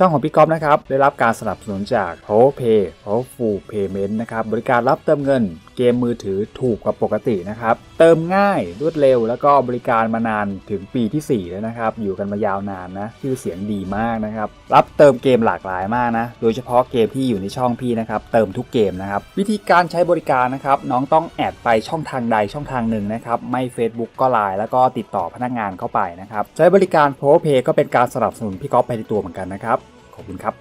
ช่องของพี่ก๊อฟนะครับ ได้รับการสนับสนุนจาก Power Pay Powerful Payment นะครับ บริการรับเติมเงินเกมมือถือถูกกว่าปกตินะครับ เติมง่ายรวดเร็ว แล้วก็บริการมานานถึงปีที่ 4 แล้วนะครับ อยู่กันมายาวนานนะ ชื่อเสียงดีมากนะครับ รับเติมเกมหลากหลายมากนะ โดยเฉพาะเกมที่อยู่ในช่องพี่นะครับ เติมทุกเกมนะครับ วิธีการใช้บริการนะครับ น้องต้องแอดไปช่องทางใดช่องทางหนึ่งนะครับ ไม่ Facebook ก็ไลน์แล้วก็ติดต่อพนักงานเข้าไปนะครับ ใช้บริการ Power Pay ก็เป็นการสนับสนุนพี่ก๊อฟไปในตัวเหมือนกันนะครับ ขอบคุณครับ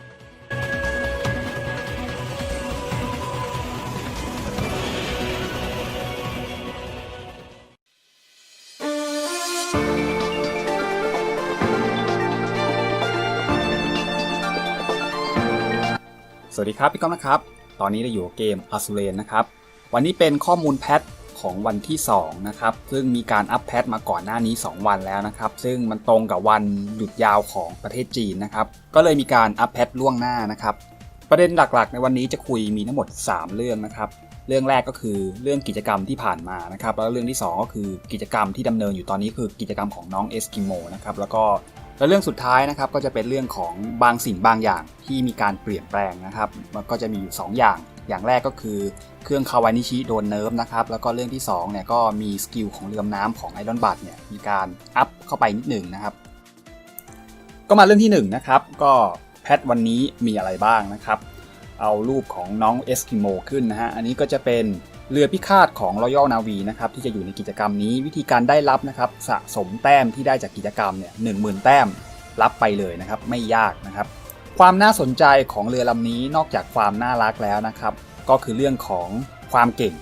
สวัสดีครับ พี่ก้องนะครับ ตอนนี้เราอยู่เกม a z u r e n นะครับ วันนี้เป็นข้อมูลแพท ของวันที่2นะครับซึ่งมีการอัปแพทมาก่อนหน้านี้ 2 วันแล้วนะครับ ซึ่งมันตรงกับวันหยุดยาวของประเทศจีนนะครับ ก็เลยมีการอัปแพทล่วงหน้านะครับ ประเด็นหลักๆ ในวันนี้จะคุยมีทั้งหมด 3 เรื่องนะครับ เรื่องแรกก็คือเรื่องกิจกรรมที่ผ่านมานะครับ แล้วเรื่องที่ 2 ก็คือกิจกรรมที่ดำเนินอยู่ตอนนี้คือกิจกรรมของน้องเอสกิโมนะครับแล้วก็แล้วเรื่องสุดท้ายนะครับก็จะเป็นเรื่องของบางสิ่งบางอย่างที่มีการเปลี่ยนแปลงนะครับ มันก็จะมีอยู่ 2 อย่าง อย่างแรกก็คือเครื่องคาวานิชิโดนเนิร์ฟนะครับ แล้วก็เรื่องที่2เนี่ยก็มีสกิลของเรือมน้ำของไอรอนบัตเนี่ยมีการอัพเข้าไปนิดหนึ่งนะครับ ก็มาเรื่องที่1นะครับก็แพทวันนี้มีอะไรบ้างนะครับ เอารูปของน้องเอสกิโมขึ้นนะฮะอันนี้ก็จะเป็นเรือพิฆาตของ Royal Navy นะครับที่จะอยู่ในกิจกรรมนี้วิธีการได้รับนะครับสะสมแต้มที่ได้จากกิจกรรมเนี่ยหนึ่งหมื่นแต้มรับไปเลยนะครับไม่ยากนะครับ ความน่าสนใจของเรือลำนี้นอกจากความน่ารักแล้วนะครับ ก็คือเรื่องของความเก่ง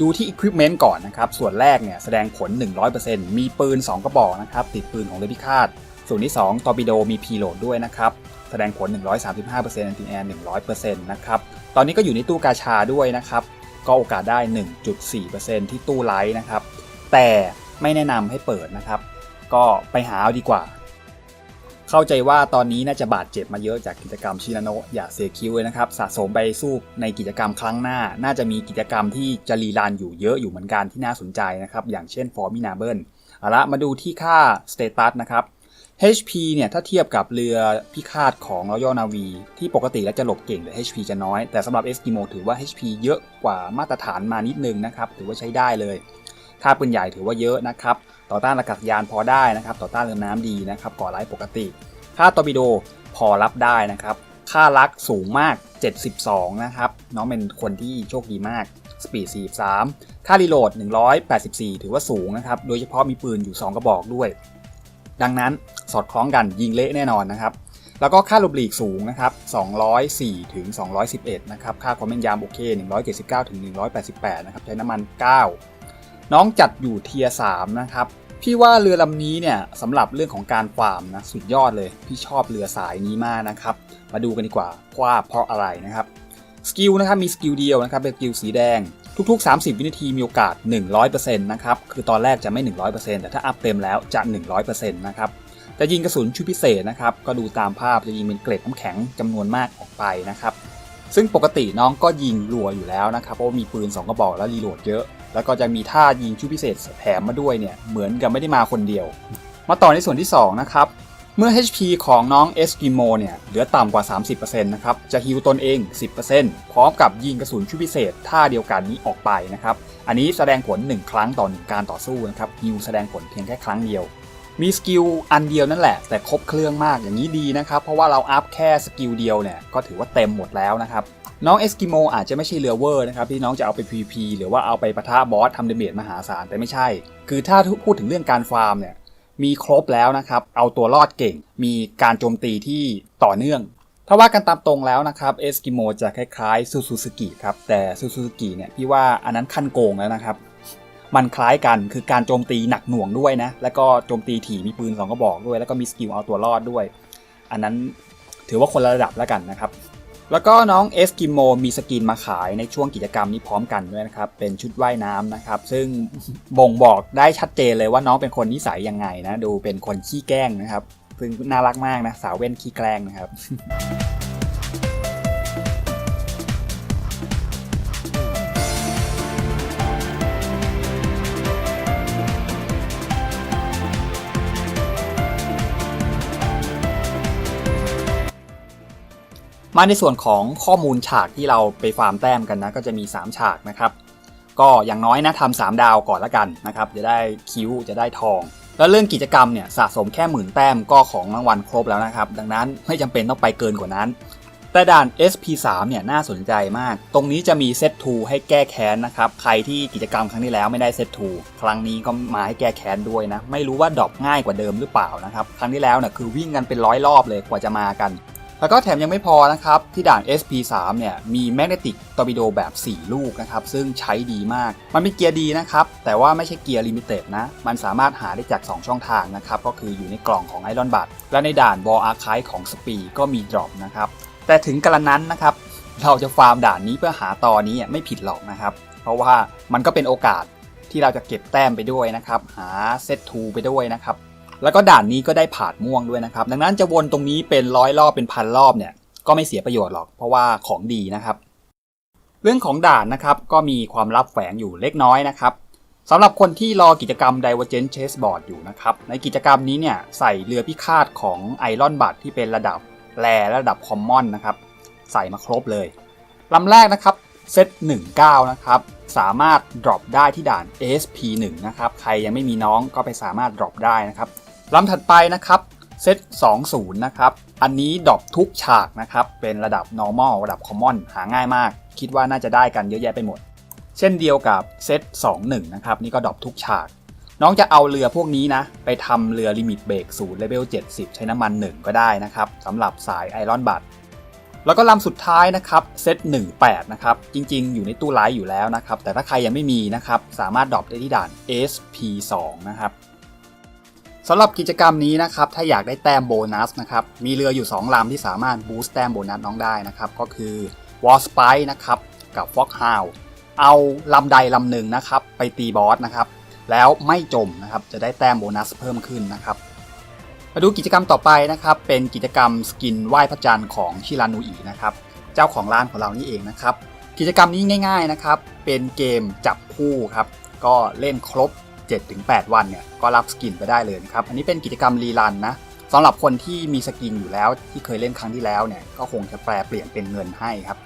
ดูที่ Equipment ก่อนนะครับ ส่วนแรกเนี่ยแสดงผล 100%มีปืน 2 กระบอกนะครับ ติดปืนของเรือพิฆาต ส่วนที่ 2 ตอร์ปิโดมีพีโหลดด้วยนะครับ แสดงผล 135% anti air 100%นะครับ ตอนนี้ก็อยู่ในตู้กาชาด้วยนะครับ ก็โอกาสได้ 1.4%ที่ตู้ไลท์นะครับ แต่ไม่แนะนำให้เปิดนะครับ ก็ไปหาเอาดีกว่า เข้าใจว่าตอนนี้น่าจะบาดเจ็บมาเยอะจากกิจกรรมชินาโนะอย่าเสียคิวเลยนะครับสะสมไปสู้ในกิจกรรมครั้งหน้า น่าจะมีกิจกรรมที่จะรีรันอยู่เยอะอยู่เหมือนกันที่น่าสนใจนะครับอย่างเช่นฟอร์มินาเบิลเอาละมาดูที่ค่าสเตตัสนะครับ HP เนี่ยถ้าเทียบกับเรือพิฆาตของ Royal Navy ที่ปกติแล้วจะหลบเก่งแต่ HP จะน้อย แต่สำหรับ Eskimo ถือว่า HP เยอะกว่ามาตรฐานมานิดนึงนะครับถือว่าใช้ได้เลยค่าปืนใหญ่ถือว่าเยอะนะครับ ต่อต้านอากาศยานพอได้นะครับ ต่อต้านเรือน้ำดีนะครับก่อไร้ปกติ ค่าตอร์ปิโดพอรับได้นะครับ ค่าลักสูงมาก 72 นะครับน้องเป็นคนที่โชคดีมาก สปีด 43 ค่ารีโหลด 184 ถือว่าสูงนะครับ โดยเฉพาะมีปืนอยู่ 2 กระบอกด้วย ดังนั้นสอดคล้องกันยิงเละแน่นอนนะครับ แล้วก็ค่าลบหลีกสูงนะครับ 204 ถึง 211 นะครับ ค่าความแม่นยำโอเค 179 ถึง 188 นะครับ ใช้น้ำมัน 9 น้องจัดอยู่เทียร์3นะครับ พี่ว่าเรือลำนี้เนี่ยสำหรับเรื่องของการฟาร์มนะสุดยอดเลย พี่ชอบเรือสายนี้มากนะครับ มาดูกันดีกว่าว่าเพราะอะไรนะครับ สกิลนะครับมีสกิลเดียวนะครับเป็นสกิลสีแดง ทุก ๆ 30 วินาทีมีโอกาส 100%นะครับ คือตอนแรกจะไม่ 100%แต่ถ้าอัพเต็มแล้วจะ 100%นะครับจะยิงกระสุนชุดพิเศษนะครับ ก็ดูตามภาพจะยิงเป็นเกล็ดน้ำแข็งจำนวนมากออกไปนะครับ ซึ่งปกติน้องก็ยิงรัวอยู่แล้วนะครับ เพราะว่ามีปืน 2 กระบอกและรีโหลดเยอะ แล้วก็จะมีท่ายิงชุดพิเศษแถมมาด้วยเนี่ยเหมือนกับไม่ได้มาคนเดียว มาต่อในส่วนที่ 2 นะครับ เมื่อ HP ของน้อง Eskimo เนี่ยเหลือต่ำกว่า 30%นะครับจะฮิวตนเอง 10%พร้อมกับยิงกระสุนชุดพิเศษท่าเดียวกันนี้ออกไปนะครับอันนี้แสดงผล 1 ครั้งต่อ 1 การต่อสู้นะครับฮิวแสดงผลเพียงแค่ครั้งเดียวมีสกิลอันเดียวนั่นแหละ แต่ครบเครื่องมากอย่างนี้ดีนะครับ เพราะว่าเราอัพแค่สกิลเดียวเนี่ย ก็ถือว่าเต็มหมดแล้วนะครับ น้องเอสกิโมอาจจะไม่ใช่เรือเวอร์นะครับที่น้องจะเอาไป PVP หรือว่าเอาไปปะทะบอสทำเดเมจมหาศาลแต่ไม่ใช่ คือถ้าพูดถึงเรื่องการฟาร์มเนี่ยมีครบแล้วนะครับ เอาตัวรอดเก่ง มีการโจมตีที่ต่อเนื่อง ถ้าว่ากันตามตรงแล้วนะครับเอสกิโมจะคล้ายๆซูซูสกิครับ แต่ซูซูสกิเนี่ยพี่ว่าอันนั้นขั้นโกงแล้วนะครับ มันคล้ายกันคือการโจมตีหนักหน่วงด้วยนะ แล้วก็โจมตีถี่มีปืนสองกระบอกด้วย แล้วก็มีสกิลเอาตัวรอดด้วย อันนั้นถือว่าคนละระดับแล้วกันนะครับ แล้วก็น้องเอสกิโมมีสกินมาขายในช่วงกิจกรรมนี้พร้อมกันด้วยนะครับ เป็นชุดว่ายน้ำนะครับ ซึ่งบ่งบอกได้ชัดเจนเลยว่าน้องเป็นคนนิสัยยังไงนะ ดูเป็นคนขี้แกล้งนะครับ ซึ่งน่ารักมากนะ สาวเว้นขี้แกล้งนะครับ มาในส่วนของข้อมูลฉากที่เราไปฟาร์มแต้มกันนะ ก็จะมี 3 ฉากนะครับ ก็อย่างน้อยนะทำสามดาวก่อนละกันนะครับ จะได้คิ้วจะได้ทอง แล้วเรื่องกิจกรรมเนี่ยสะสมแค่หมื่นแต้มก็ของรางวัลครบแล้วนะครับ ดังนั้นไม่จำเป็นต้องไปเกินกว่านั้น แต่ด่าน SP3 เนี่ยน่าสนใจมาก ตรงนี้จะมีเซต2ให้แก้แค้นนะครับ ใครที่กิจกรรมครั้งที่แล้วไม่ได้เซต2ครั้งนี้ก็มาให้แก้แค้นด้วยนะ ไม่รู้ว่าดรอปง่ายกว่าเดิมหรือเปล่านะครับ ครั้งที่แล้วเนี่ยคือวิ่งกันเป็นร้อยรอบเลยกว่าจะมากัน แล้วก็แถมยังไม่พอนะครับ ที่ด่าน SP3 เนี่ยมีแมกเนติกตอร์ปิโดแบบ 4 ลูกนะครับ ซึ่งใช้ดีมาก มันเป็นเกียร์ดีนะครับ แต่ว่าไม่ใช่เกียร์ลิมิเต็ดนะ มันสามารถหาได้จาก 2 ช่องทางนะครับ ก็คืออยู่ในกล่องของไอรอนบัตและในด่านบอลอาร์คายของสปีก็มีดรอปนะครับ แต่ถึงกระนั้นนะครับ เราจะฟาร์มด่านนี้เพื่อหาตอนนี้ไม่ผิดหรอกนะครับ เพราะว่ามันก็เป็นโอกาสที่เราจะเก็บแต้มไปด้วยนะครับ หาเซตทูไปด้วยนะครับ แล้วก็ด่านนี้ก็ได้ผาดม่วงด้วยนะครับ ดังนั้นจะวนตรงนี้เป็นร้อยรอบเป็นพันรอบเนี่ยก็ไม่เสียประโยชน์หรอก เพราะว่าของดีนะครับ เรื่องของด่านนะครับก็มีความลับแฝงอยู่เล็กน้อยนะครับสำหรับคนที่รอกิจกรรม Divergent Chessboard อยู่นะครับ ในกิจกรรมนี้เนี่ยใส่เรือพิฆาตของไอรอนบัตที่เป็นระดับแรระดับคอมมอนนะครับ ใส่มาครบเลยลำแรกนะครับเซต19 นะครับ สามารถ drop ได้ที่ด่าน SP1 นะครับ ใครยังไม่มีน้องก็ไปสามารถ drop ได้นะครับ ลำถัดไปนะครับเซต20 นะครับ อันนี้ดรอปทุกฉากนะครับ เป็นระดับ normal ระดับ common หาง่ายมาก คิดว่าน่าจะได้กันเยอะแยะไปหมด เช่นเดียวกับเซต21 นะครับ นี่ก็ดรอปทุกฉาก น้องจะเอาเรือพวกนี้นะ ไปทำเรือลิมิตเบรกศูนย์เลเวล70 ใช้น้ำมัน 1 ก็ได้นะครับสำหรับสายไอรอนบัตแล้วก็ลำสุดท้ายนะครับเซต18 นะครับ จริงๆ อยู่ในตู้ไลท์อยู่แล้วนะครับ แต่ถ้าใครยังไม่มีนะครับ สามารถดรอปได้ที่ด่าน SP2 นะครับ สำหรับกิจกรรมนี้นะครับถ้าอยากได้แต้มโบนัสนะครับมีเรืออยู่ 2ลำที่สามารถบูสต์แต้มโบนัสน้องได้นะครับก็คือ w a r s p i นะครับกับ Fox h o u n d เอาลำใดลำหนึ่งนะครับไปตีบอสนะครับแล้วไม่จมนะครับจะได้แต้มโบนัสเพิ่มขึ้นนะครับมาดูกิจกรรมต่อไปนะครับเป็นกิจกรรมสกินไหว้พระจันทร์ของชิรานุอีนะครับเจ้าของร้านของเรานี่เองนะครับกิจกรรมนี้ง่าย ๆนะครับเป็นเกมจับคู่ครับก็เล่นครบ 7-8 วันเนี่ยก็รับสกินไปได้เลยนะครับ อันนี้เป็นกิจกรรมรีรันนะสำหรับคนที่มีสกินอยู่แล้วที่เคยเล่นครั้งที่แล้วเนี่ยก็คงจะแปลเปลี่ยนเป็นเงินให้ครับ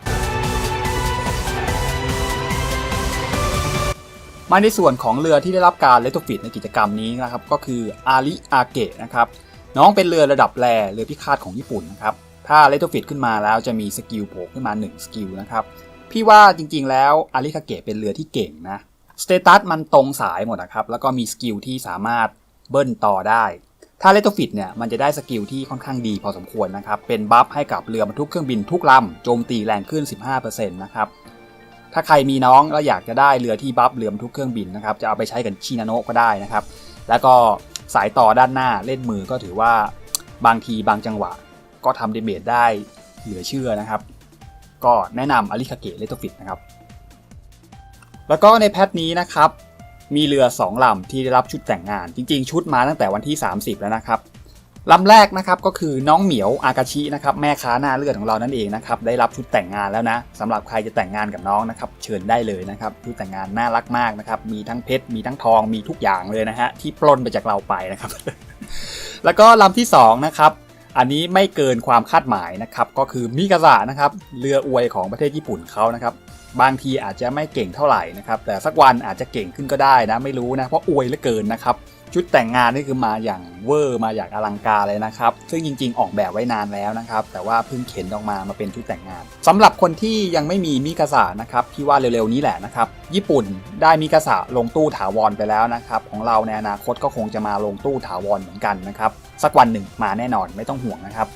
มาในส่วนของเรือที่ได้รับการเลตฟิตในกิจกรรมนี้นะครับก็คืออาริอาเกะนะครับน้องเป็นเรือระดับแรเรือพิฆาตของญี่ปุ่นนะครับถ้าเลตโตฟิตขึ้นมาแล้วจะมีสกิลโผล่ขึ้นมา 1 สกิลนะครับพี่ว่าจริงๆแล้วอาริคาเกะเป็นเรือที่เก่งนะ สเตตัสมันตรงสายหมดนะครับ แล้วก็มีสกิลที่สามารถเบิ้ลต่อได้ ถ้าเลตโตฟิตเนี่ยมันจะได้สกิลที่ค่อนข้างดีพอสมควรนะครับ เป็นบัฟให้กับเรือบรรทุกเครื่องบินทุกลำโจมตีแรงขึ้น 15%นะครับ ถ้าใครมีน้องแล้วอยากจะได้เรือที่บัฟเรือบรรทุกเครื่องบินนะครับ จะเอาไปใช้กับชินาโนะก็ได้นะครับ แล้วก็สายต่อด้านหน้าเล่นมือก็ถือว่าบางทีบางจังหวะ ก็ทำเดเมจได้เหลือเชื่อนะครับ ก็แนะนำอาริคาเกะเลตโตฟิตนะครับ แล้วก็ในแพทนี้นะครับ มีเรือ 2 ลำที่ได้รับชุดแต่งงาน จริง ๆ ชุดมาตั้งแต่วันที่ 30 แล้วนะครับลำแรกนะครับก็คือน้องเหมียวอากาชินะครับแม่ค้าหน้าเลือดของเรานั่นเองนะครับได้รับชุดแต่งงานแล้วนะสำหรับใครจะแต่งงานกับน้องนะครับเชิญได้เลยนะครับชุดแต่งงานน่ารักมากนะครับมีทั้งเพชรมีทั้งทองมีทุกอย่างเลยนะฮะที่ปล้นไปจากเราไปนะครับ แล้วก็ลำที่2นะครับอันนี้ไม่เกินความคาดหมายนะครับก็คือมิกาซะนะครับเรืออวยของประเทศญี่ปุ่นเขานะครับ บางทีอาจจะไม่เก่งเท่าไหร่นะครับ แต่สักวันอาจจะเก่งขึ้นก็ได้นะ ไม่รู้นะ เพราะอวยเหลือเกินนะครับ ชุดแต่งงานนี่คือมาอย่างเวอร์มาอย่างอลังการเลยนะครับ ซึ่งจริง ๆ ออกแบบไว้นานแล้วนะครับ แต่ว่าเพิ่งเข็นออกมามาเป็นชุดแต่งงานสำหรับคนที่ยังไม่มีมิกาสะนะครับพี่ว่าเร็วๆนี้แหละนะครับ ญี่ปุ่นได้มิกาสะลงตู้ถาวรไปแล้วนะครับ ของเราในอนาคตก็คงจะมาลงตู้ถาวรเหมือนกันนะครับ สักวันหนึ่งมาแน่นอนไม่ต้องห่วงนะครับ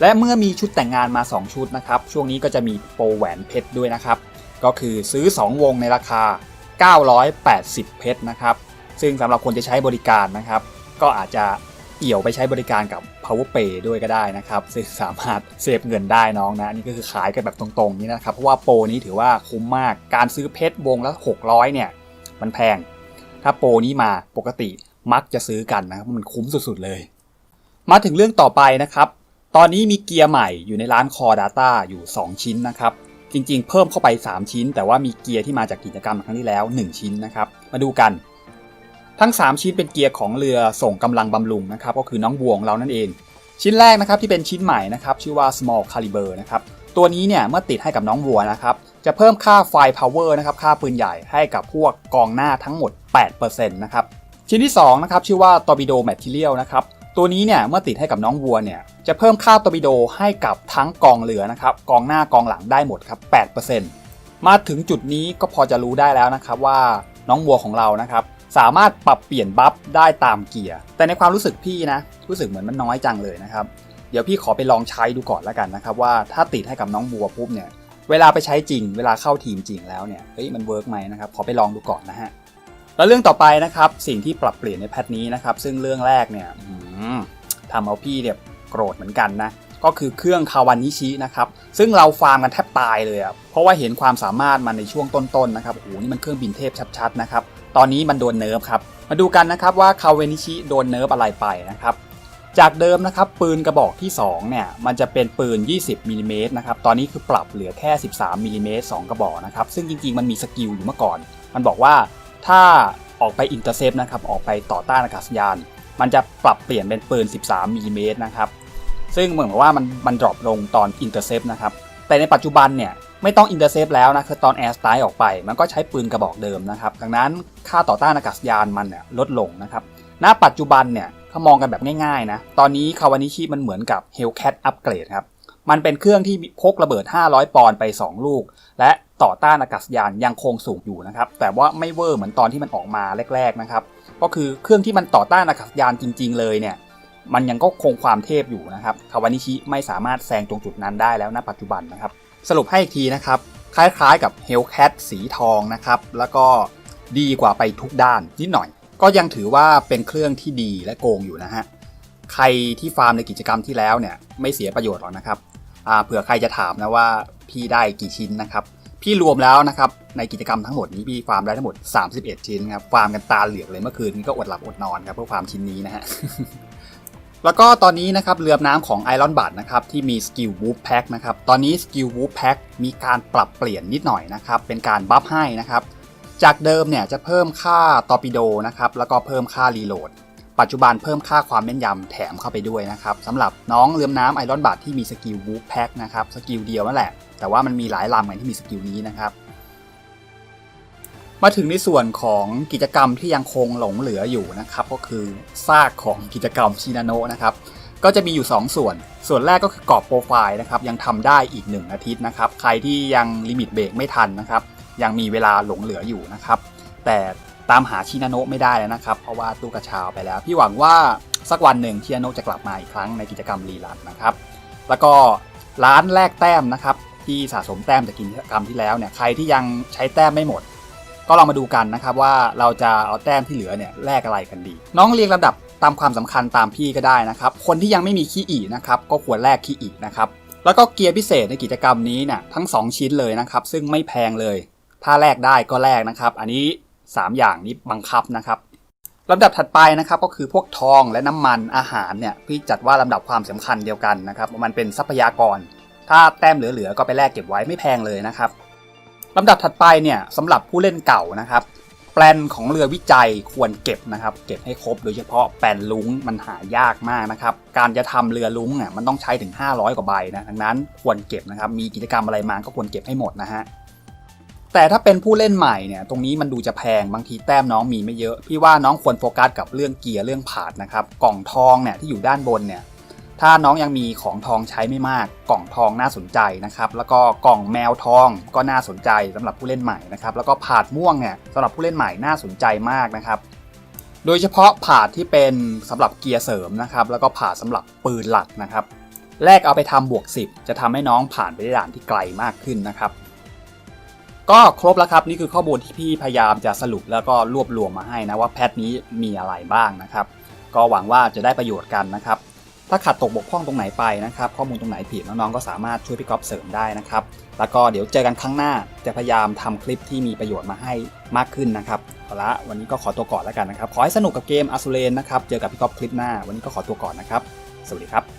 และเมื่อมีชุดแต่งงานมา 2 ชุดนะครับ ช่วงนี้ก็จะมีโปรแหวนเพชรด้วยนะครับ ก็คือซื้อ 2 วงในราคา 980 เพชรนะครับ ซึ่งสำหรับคนจะใช้บริการนะครับ ก็อาจจะเอี่ยวไปใช้บริการกับ PowerPay ด้วยก็ได้นะครับ ซึ่งสามารถเซฟเงินได้น้องนะนี่ก็คือขายกันแบบตรงๆนี่นะครับ เพราะว่าโปรนี้ถือว่าคุ้มมาก การซื้อเพชรวงละ 600 เนี่ย มันแพง ถ้าโปรนี้มาปกติมักจะซื้อกันนะครับมันคุ้มสุดๆเลย มาถึงเรื่องต่อไปนะครับ ตอนนี้มีเกียร์ใหม่อยู่ในร้าน Core Data อยู่ 2 ชิ้นนะครับ จริง ๆ เพิ่มเข้าไป 3 ชิ้น แต่ว่ามีเกียร์ที่มาจากกิจกรรมครั้งที่แล้ว 1 ชิ้นนะครับ มาดูกันทั้ง 3 ชิ้นเป็นเกียร์ของเรือส่งกำลังบำรุงนะครับก็คือน้องบวงเรานั่นเอง ชิ้นแรกนะครับที่เป็นชิ้นใหม่นะครับชื่อว่า small caliber นะครับตัวนี้เนี่ยเมื่อติดให้กับน้องวัวนะครับจะเพิ่มค่าไฟ power นะครับค่าปืนใหญ่ให้กับพวกกองหน้าทั้งหมด 8%นะครับชิ้นที่2นะครับชื่อว่า torpedo material นะครับตัวนี้เนี่ยเมื่อติดให้กับน้องวัวเนี่ย จะเพิ่มค่า torpedo ให้กับทั้งกองเรือนะครับกองหน้ากองหลังได้หมดครับ8%มาถึงจุดนี้ก็พอจะรู้ได้แล้วนะครับว่าน้องวัวของเรานะครับสามารถปรับเปลี่ยนบัฟได้ตามเกียร์ แต่ในความรู้สึกพี่นะ รู้สึกเหมือนมันน้อยจังเลยนะครับ เดี๋ยวพี่ขอไปลองใช้ดูก่อนแล้วกันนะครับ ว่าถ้าติดให้กับน้องวัวปุ๊บเนี่ยเวลาไปใช้จริง เวลาเข้าทีมจริงแล้วเนี่ยเฮ้ยมันเวิร์กไหมนะครับขอไปลองดูก่อนนะฮะแล้วเรื่องต่อไปนะครับสิ่งที่ปรับเปลี่ยนในแพทนี้นะครับซึ่งเรื่องแรกเนี่ยทำเอาพี่เนี่ย โกรธเหมือนกันนะก็คือเครื่องคาวานิชินะครับ ซึ่งเราฟาร์มกันแทบตายเลยอะเพราะว่าเห็นความสามารถมันในช่วงต้นๆนะครับโอ้โหนี่มันเครื่องบินเทพชัดๆนะครับตอนนี้มันโดนเนิร์ฟครับมาดูกันนะครับว่าคาวานิชิโดนเนิร์ฟอะไรไปนะครับจากเดิมนะครับปืนกระบอกที่2เนี่ยมันจะเป็นปืน 20มิลลิเมตรนะครับตอนนี้คือปรับเหลือแค่ 13มิลลิเมตร2กระบอกนะครับซึ่งจริงๆมันมีสกิลอยู่เมื่อก่อน มันบอกว่าถ้าออกไปอินเตอร์เซปนะครับออกไปต่อต้านอากาศยาน มันจะปรับเปลี่ยนเป็นปืน 13มิลลิเมตรนะครับ ซึ่งเหมือนกับว่ามันมันดรอปลงตอนอินเตอร์เซปนะครับ แต่ในปัจจุบันเนี่ยไม่ต้องอินเตอร์เซปแล้วนะคือตอนแอร์สไตล์ออกไป มันก็ใช้ปืนกระบอกเดิมนะครับ ดังนั้นค่าต่อต้านอากาศยานมันเนี่ยลดลงนะครับ ณ ปัจจุบันเนี่ยเขามองกันแบบง่ายๆนะ ตอนนี้คาวานิชิมันเหมือนกับ Hellcat Upgrade ครับ มันเป็นเครื่องที่พกระเบิด 500 ปอนด์ไป 2 ลูก และต่อต้านอากาศยานยังคงสูงอยู่นะครับ แต่ว่าไม่เวอร์เหมือนตอนที่มันออกมาแรก ๆนะครับ ก็คือเครื่องที่มันต่อต้านอากาศยานจริง ๆ เลยเนี่ย มันยังก็คงความเทพอยู่นะครับคาวานิชิไม่สามารถแซงตรงจุดนั้นได้แล้วณปัจจุบันนะครับ สรุปให้อีกทีนะครับ คล้ายๆกับ Hellcat สีทองนะครับ แล้วก็ดีกว่าไปทุกด้านนิดหน่อย ก็ยังถือว่าเป็นเครื่องที่ดีและโกงอยู่นะฮะใครที่ฟาร์มในกิจกรรมที่แล้วเนี่ยไม่เสียประโยชน์หรอกนะครับเผื่อใครจะถามนะว่าพี่ได้กี่ชิ้นนะครับพี่รวมแล้วนะครับในกิจกรรมทั้งหมดนี้พี่ฟาร์มได้ทั้งหมด 31 ชิ้นครับฟาร์มกันตาเหลือกเลยเมื่อคืนก็อดหลับอดนอนครับเพื่อฟาร์มชิ้นนี้นะฮะ แล้วก็ตอนนี้นะครับเรือน้ำของไอรอนบัตนะครับที่มีสกิลวูฟแพ็คนะครับตอนนี้สกิลวูฟแพ็คมีการปรับเปลี่ยนนิดหน่อยนะครับเป็นการบัฟให้นะครับจากเดิมเนี่ยจะเพิ่มค่าตอร์ปิโดนะครับแล้วก็เพิ่มค่ารีโหลดปัจจุบันเพิ่มค่าความแม่นยำแถมเข้าไปด้วยนะครับสำหรับน้องเรือน้ำไอรอนบัตที่มีสกิลวูฟแพ็คนะครับสกิลเดียวนั่นแหละแต่ว่ามันมีหลายลำเหมือนที่มีสกิลนี้นะครับ มาถึงในส่วนของกิจกรรมที่ยังคงหลงเหลืออยู่นะครับ ก็คือซากของกิจกรรมชินาโนะนะครับ ก็จะมีอยู่ 2 ส่วน ส่วนแรกก็คือกรอบโปรไฟล์นะครับ ยังทำได้อีก 1 อาทิตย์นะครับ ใครที่ยังลิมิตเบรกไม่ทันนะครับ ยังมีเวลาหลงเหลืออยู่นะครับ แต่ตามหาชินาโนะไม่ได้แล้วนะครับ เพราะว่าตู้กระชาวไปแล้ว พี่หวังว่าสักวันหนึ่งชินาโนะจะกลับมาอีกครั้งในกิจกรรมรีลันนะครับ แล้วก็ร้านแลกแต้มนะครับ ที่สะสมแต้มจากกิจกรรมที่แล้วเนี่ย ใครที่ยังใช้แต้มไม่หมด ก็ลองมาดูกันนะครับว่าเราจะเอาแต้มที่เหลือเนี่ยแลกอะไรกันดี น้องเรียงลำดับตามความสำคัญตามพี่ก็ได้นะครับ คนที่ยังไม่มีขี้อีนะครับก็ควรแลกขี้อีนะครับแล้วก็เกียร์พิเศษในกิจกรรมนี้เนี่ยทั้ง 2 ชิ้นเลยนะครับ ซึ่งไม่แพงเลย ถ้าแลกได้ก็แลกนะครับ อันนี้ 3 อย่างนี้บังคับนะครับลำดับถัดไปนะครับก็คือพวกทองและน้ำมันอาหารเนี่ยพี่จัดว่าลำดับความสำคัญเดียวกันนะครับมันเป็นทรัพยากร ถ้าแต้มเหลือๆก็ไปแลกเก็บไว้ไม่แพงเลยนะครับ ลำดับถัดไปเนี่ยสำหรับผู้เล่นเก่านะครับ แปลนของเรือวิจัยควรเก็บนะครับ เก็บให้ครบโดยเฉพาะแปลนลุงมันหายากมากนะครับ การจะทำเรือลุงเนี่ยมันต้องใช้ถึง 500 กว่าใบนะดังนั้นควรเก็บนะครับ มีกิจกรรมอะไรมาก็ควรเก็บให้หมดนะฮะแต่ถ้าเป็นผู้เล่นใหม่เนี่ยตรงนี้มันดูจะแพงบางทีแต้มน้องมีไม่เยอะ พี่ว่าน้องควรโฟกัสกับเรื่องเกียร์เรื่องผาดนะครับ กล่องทองเนี่ยที่อยู่ด้านบนเนี่ย ถ้าน้องยังมีของทองใช้ไม่มาก กล่องทองน่าสนใจนะครับแล้วก็กล่องแมวทองก็น่าสนใจสำหรับผู้เล่นใหม่นะครับแล้วก็ผาดม่วงเนี่ยสำหรับผู้เล่นใหม่น่าสนใจมากนะครับโดยเฉพาะผาดที่เป็นสำหรับเกียร์เสริมนะครับแล้วก็ผาดสำหรับปืนหลักนะครับแลกเอาไปทำบวก 10 จะทำให้น้องผ่านไปได้ด่านที่ไกลมากขึ้นนะครับ ก็ครบแล้วครับนี่คือข้อมูลที่พี่พยายามจะสรุปแล้วก็รวบรวมมาให้นะว่าแพทนี้มีอะไรบ้างนะครับ ก็หวังว่าจะได้ประโยชน์กันนะครับ ถ้าขาดตกบกพร่องตรงไหนไปนะครับ ข้อมูลตรงไหนผิดน้องๆก็สามารถช่วยพี่ก๊อฟเสริมได้นะครับ แล้วก็เดี๋ยวเจอกันครั้งหน้าจะพยายามทำคลิปที่มีประโยชน์มาให้มากขึ้นนะครับเอาละวันนี้ก็ขอตัวก่อนแล้วกันนะครับ ขอให้สนุกกับเกมอ s ูเลนนะครับ เจอกับพี่ก๊อฟคลิปหน้า วันนี้ก็ขอตัวก่อนนะครับ สวัสดีครับ